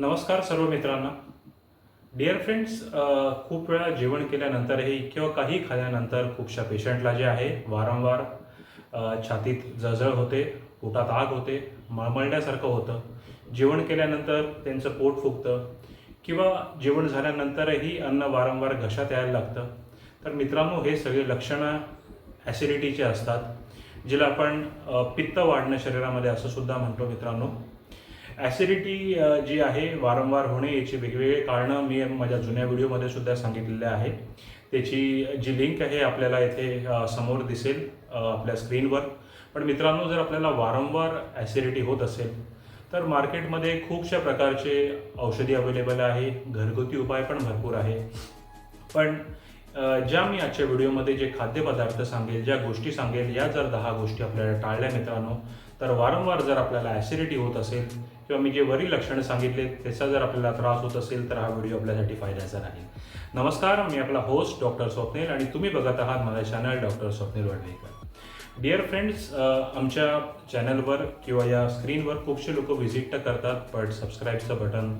नमस्कार सर्व मित्रांना. डिअर फ्रेंड्स खूप वेळा जेवण केल्यानंतरही किंवा काही खाल्ल्यानंतर खूपशा पेशंटला जे आहे वारंवार छातीत जळजळ होते पोटात आग होते मळमळण्यासारखं होतं. जेवण केल्यानंतर त्यांचं पोट फुगतं किंवा जेवण झाल्यानंतरही अन्न वारंवार घशात यायला लागतं. तर मित्रांनो हे सगळे लक्षणं ॲसिडिटीचे असतात जिला आपण पित्त वाढणं शरीरामध्ये असं सुद्धा म्हणतो मित्रांनो. ॲसिडिटी जी आहे वारंवार होणे याची वेगवेगळे कारणं मी माझ्या जुन्या व्हिडिओमध्ये सुद्धा सांगितलेले आहे त्याची जी लिंक आहे आपल्याला इथे समोर दिसेल आपल्या स्क्रीनवर पण मित्रांनो जर आपल्याला वारंवार ॲसिडिटी होत असेल तर मार्केटमध्ये खूपशा प्रकारचे औषधी अवेलेबल आहे. घरगुती उपाय पण भरपूर आहे. पण ज्या मी आजच्या व्हिडिओमध्ये जे खाद्यपदार्थ सांगेल ज्या गोष्टी सांगेल या जर दहा गोष्टी आपल्याला टाळल्या मित्रांनो तर वारंवार जर आपल्याला ॲसिडिटी होत असेल किंवा मी जे वरील लक्षणं सांगितले त्याचा जर आपल्याला त्रास होत असेल तर हा व्हिडिओ आपल्यासाठी फायद्याचा राहील नमस्कार मी आपला होस्ट डॉक्टर स्वप्नील आणि तुम्ही बघत आहात माझा channel doctor Swapnil Wadwekar. Dear friends uh, आमच्या चॅनलवर किंवा या स्क्रीनवर खूपशे लोक व्हिजिट तर करतात पण सबस्क्राईबचं बटन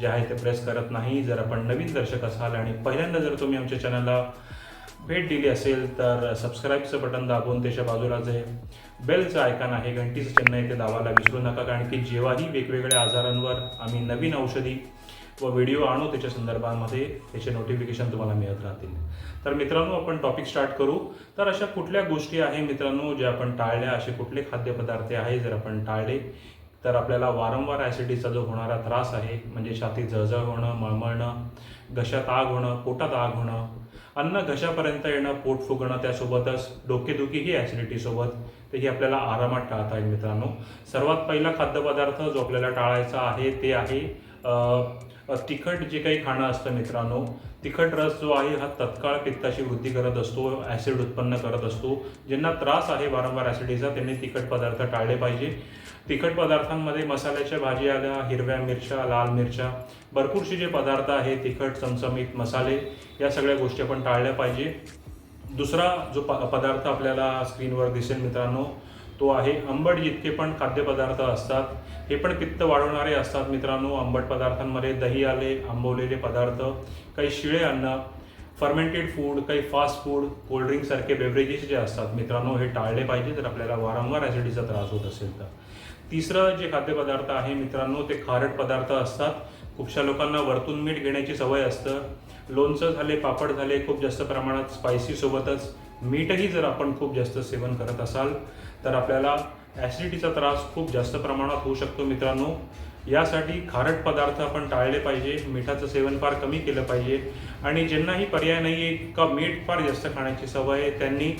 जे आहे ते प्रेस करत नाही. जर आपण नवीन दर्शक असाल आणि पहिल्यांदा जर तुम्ही आमच्या चॅनलला भेट दिली असेल तर सबस्क्राईबचं बटन दाबून त्याच्या बाजूला जे बेलचं आयकन आहे घंटीचं चिन्ह आहे ते दाबायला विसरू नका. कारण की जेव्हाही वेगवेगळ्या आजारांवर आम्ही नवीन औषधी व व्हिडिओ आणू त्याच्या संदर्भामध्ये त्याचे नोटिफिकेशन तुम्हाला मिळत राहतील. तर मित्रांनो आपण टॉपिक स्टार्ट करू. तर अशा कुठल्या गोष्टी आहे मित्रांनो ज्या आपण टाळल्या? असे कुठले खाद्यपदार्थ आहे जर आपण टाळले तर आपल्याला वारंवार ॲसिडीचा जो होणारा त्रास आहे म्हणजे छातीत जळजळ होणं मळमळणं घशात आग होणं पोटात आग होणं अन्न घशापर्यंत येणं पोट फुगणं त्यासोबतच डोकेदुखी ही ॲसिडिटीसोबत तर ही आपल्याला आरामात टाळता येईल मित्रांनो. सर्वात पहिला खाद्यपदार्थ जो आपल्याला टाळायचा आहे ते आहे तिखट जे काही खाणं असतं मित्रांनो तिखट रस जो आहे हा तत्काळ पित्ताची वृद्धी करत असतो ॲसिड उत्पन्न करत असतो. ज्यांना त्रास आहे वारंवार ॲसिडीचा त्यांनी तिखट पदार्थ टाळले पाहिजे. तिखट पदार्थांमध्ये मसाल्याच्या भाजी आल्या हिरव्या मिरच्या लाल मिरच्या भरपूरसे जे पदार्थ आहे तिखट चमचमीत मसाले या सगळ्या गोष्टी आपण टाळल्या पाहिजे. दुसरा जो प पदार्थ आपल्याला स्क्रीनवर दिसेल मित्रांनो तो आहे आंबट जितके पण खाद्यपदार्थ असतात हे पण पित्त वाढवणारे असतात मित्रांनो. आंबट पदार्थांमध्ये दही आले आंबवलेले पदार्थ काही शिळे अन्न फर्मेंटेड फूड काही फास्ट फूड कोल्ड्रिंकसारखे बेवरेजेस जे असतात मित्रांनो हे टाळले पाहिजे. जर आपल्याला वारंवार ॲसिडीचा त्रास होत असेल तर. तिसरं जे खाद्यपदार्थ आहे मित्रांनो ते खारट पदार्थ असतात. खूपशा लोकांना वरतून मीठ घेण्याची सवय असतं. लोणचं झाले पापड झाले खूप जास्त प्रमाणात स्पायसीसोबतच मीठही जर आपण खूप जास्त सेवन करत असाल तर आपल्याला ॲसिडिटीचा त्रास खूप जास्त प्रमाणात होऊ शकतो मित्रांनो. यासाठी खारट पदार्थ आपण टाळले पाहिजे. मिठाचं सेवन फार कमी केलं पाहिजे. आणि ज्यांनाही पर्याय नाही आहे का मीठ फार जास्त खाण्याची सवय आहे त्यांनी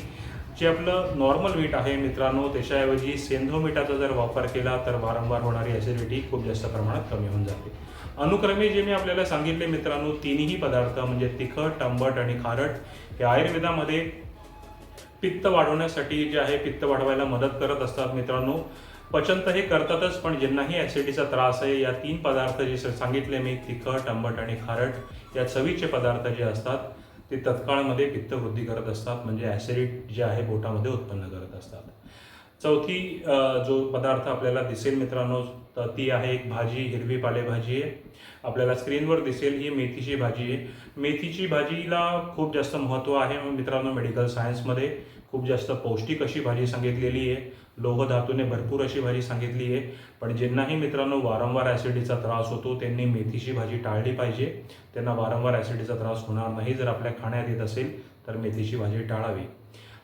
जे आपलं नॉर्मल मीठ आहे मित्रांनो त्याच्याऐवजी सेंधव मिठाचा जर वापर केला तर वारंवार होणारी ॲसिडिटी खूप जास्त प्रमाणात कमी होऊन जाते. अनुक्रमे जे मी आपल्याला सांगितले मित्रांनो तिन्ही पदार्थ म्हणजे तिखट आंबट आणि खारट हे आयुर्वेदामध्ये पित्त वाढवण्यासाठी जे आहे पित्त वाढवायला मदत करत असतात मित्रांनो. पचन तर हे करतातच पण ज्यांनाही ॲसिडीचा त्रास आहे या तीन पदार्थ जे सांगितले मी तिखट आंबट आणि खारट या चवीचे पदार्थ जे असतात ते तत्काळमध्ये पित्त वृद्धी करत असतात म्हणजे ॲसिडिट जे आहे पोटामध्ये उत्पन्न करत असतात. चौथी जो पदार्थ आपल्याला दिसेल मित्रांनो तर ती आहे एक भाजी हिरवी पालेभाजी आहे. आपल्याला स्क्रीनवर दिसेल ही मेथीची भाजी आहे. मेथीची भाजीला खूप जास्त महत्त्व आहे मित्रांनो मेडिकल सायन्समध्ये. खूप जास्त पौष्टिक अशी भाजी सांगितलेली आहे. लोह धातूने भरपूर अशी भाजी सांगितली आहे. पण ज्यांनाही मित्रांनो वारंवार ॲसिडीचा त्रास होतो त्यांनी मेथीची भाजी टाळली पाहिजे. त्यांना वारंवार ॲसिडीचा त्रास होणार नाही. जर आपल्या खाण्यात येत असेल तर मेथीची भाजी टाळावी.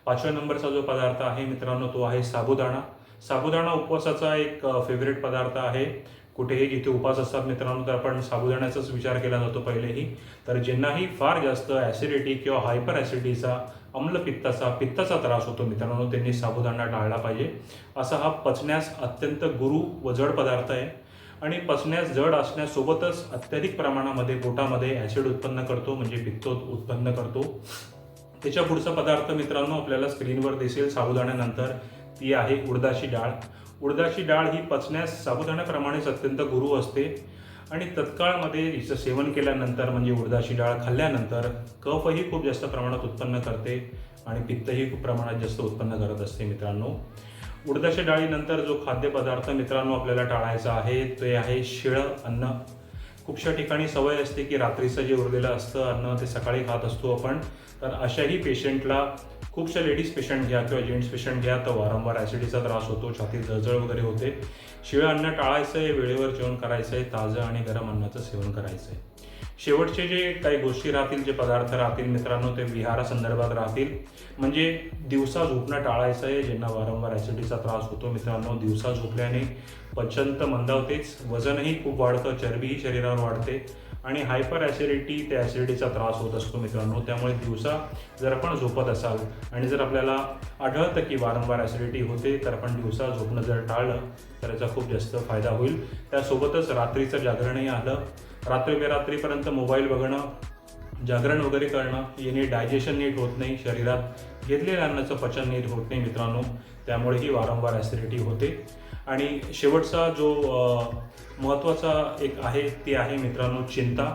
पाचव्या नंबरचा जो पदार्थ आहे मित्रांनो तो आहे साबुदाणा. साबुदाणा उपवासाचा एक फेवरेट पदार्थ आहे. कुठेही जिथे उपास असतात मित्रांनो तर आपण साबुदाण्याचाच विचार केला जातो पहिलेही. तर ज्यांनाही फार जास्त ॲसिडिटी किंवा हायपर ॲसिडिटीचा अम्लपित्ताचा पित्ताचा त्रास होतो मित्रांनो त्यांनी साबुदाणा टाळला पाहिजे. असा हा पचण्यास अत्यंत गुरु व जड पदार्थ आहे. आणि पचण्यास जड असण्यासोबतच अत्याधिक प्रमाणामध्ये पोटामध्ये ॲसिड उत्पन्न करतो म्हणजे पित्त उत्पन्न करतो. त्याच्या पुढचा पदार्थ मित्रांनो आपल्याला स्क्रीनवर दिसेल साबुदाण्यानंतर. ती आहे उडदाची डाळ. उडदाची डाळ ही पचण्यास साबुदाण्याप्रमाणेच अत्यंत गुरु असते. आणि तत्काळमध्ये हिचं सेवन केल्यानंतर म्हणजे उडदाची डाळ खाल्ल्यानंतर कफही खूप जास्त प्रमाणात उत्पन्न करते आणि पित्तही खूप प्रमाणात जास्त उत्पन्न करत असते मित्रांनो. उडदाच्या डाळीनंतर जो खाद्यपदार्थ मित्रांनो आपल्याला टाळायचा आहे ते आहे शिळं अन्न. खूपशा ठिकाणी सवय असते की रात्रीचं जे उरलेलं असतं अन्न ते सकाळी खात असतो आपण. तर अशाही पेशंटला खूपशा लेडीज पेशंट घ्या किंवा जेंट्स पेशंट घ्या तर वारंवार ॲसिडीचा त्रास होतो छातीत जळजळ वगैरे होते. शिवाय अन्न टाळायचं आहे वेळेवर जेवण करायचं आहे ताजं आणि गरम अन्नाचं सेवन करायचं आहे शेवटचे जे काही गोष्टी राहतील जे पदार्थ राहतील मित्रांनो ते विहारासंदर्भात राहतील. म्हणजे दिवसा झोपणं टाळायचं आहे ज्यांना वारंवार ॲसिडीचा त्रास होतो मित्रांनो दिवसा झोपल्याने पचन तर मंदावतेच वजनही खूप वाढतं चरबीही शरीरावर वाढते आणि हायपर ॲसिडिटी त्या ॲसिडिटीचा त्रास होत असतो मित्रांनो. त्यामुळे दिवसा जर आपण झोपत असाल आणि जर आपल्याला आढळतं की वारंवार ॲसिडिटी होते तर आपण दिवसा झोपणं जर टाळलं तर याचा खूप जास्त फायदा होईल. त्यासोबतच रात्रीचं जागरणही आलं. रात्री बेरात्रीपर्यंत मोबाईल बघणं जागरण वगैरे करणं याने डायजेशन नीट होत नाही शरीरात घेतलेल्या अन्नाचं पचन नीट होत नाही मित्रांनो. त्यामुळेही वारंवार ॲसिडिटी होते. आणि शेवटचा जो महत्त्वाचा एक आहे ते आहे मित्रांनो चिंता.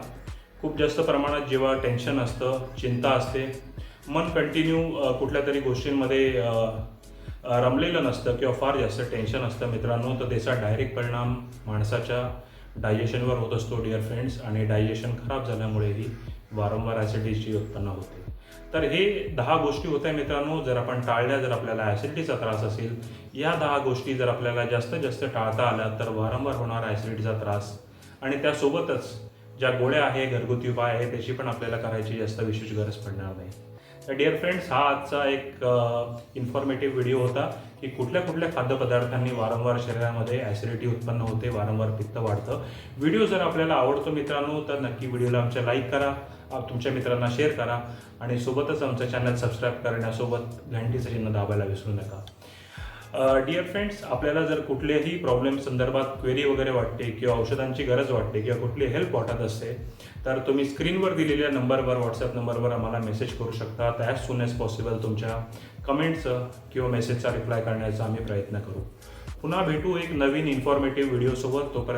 खूप जास्त प्रमाणात जेव्हा टेन्शन असतं चिंता असते. मन कंटिन्यू कुठल्या तरी गोष्टींमध्ये रमलेलं नसतं किंवा फार जास्त टेन्शन असतं मित्रांनो तर त्याचा डायरेक्ट परिणाम माणसाच्या डायजेशनवर होत असतो डिअर फ्रेंड्स आणि डायजेशन खराब झाल्यामुळेही वारंवार ॲसिडिटीची उत्पन्न होते. तर हे दहा गोष्टी होत्या मित्रांनो जर आपण टाळल्या जर आपल्याला ॲसिडिटीचा त्रास असेल या दहा गोष्टी जर आपल्याला जास्तीत जास्त टाळता आल्या तर वारंवार होणारा ॲसिडिटीचा त्रास आणि त्यासोबतच ज्या गोळ्या आहे घरगुती उपाय आहे त्याची पण आपल्याला करायची जास्त विशेष गरज पडणार नाही. तर डिअर फ्रेंड्स हा आजचा एक इन्फॉर्मेटिव्ह व्हिडिओ होता. की कुठल्या कुठल्या खाद्यपदार्थांनी वारंवार शरीरामध्ये ॲसिडिटी उत्पन्न होते वारंवार पित्त वाढतं. व्हिडिओ जर आपल्याला आवडतो मित्रांनो तर नक्की व्हिडिओला आमच्या लाईक करा तुमच्या मित्रांना शेअर करा. आणि सोबतच आमचं चॅनल सबस्क्राईब करण्यासोबत घंटीचं चिन्ह दाबायला विसरू नका. डिअर फ्रेंड्स आपल्याला जर कुठल्याही प्रॉब्लेम संदर्भात क्वेरी वगैरे वाटते किंवा औषधांची गरज वाटते किंवा कुठली हेल्प वाटत असते तर तुम्ही स्क्रीनवर दिलेल्या नंबरवर व्हॉट्सअप नंबरवर आम्हाला मेसेज करू शकता. ॲज सून एज पॉसिबल तुमच्या कमेंटचं किंवा मेसेजचा रिप्लाय करण्याचा आम्ही प्रयत्न करू. पुन्हा भेटू एक नवीन इन्फॉर्मेटिव्ह व्हिडिओसोबत तोपर्यंत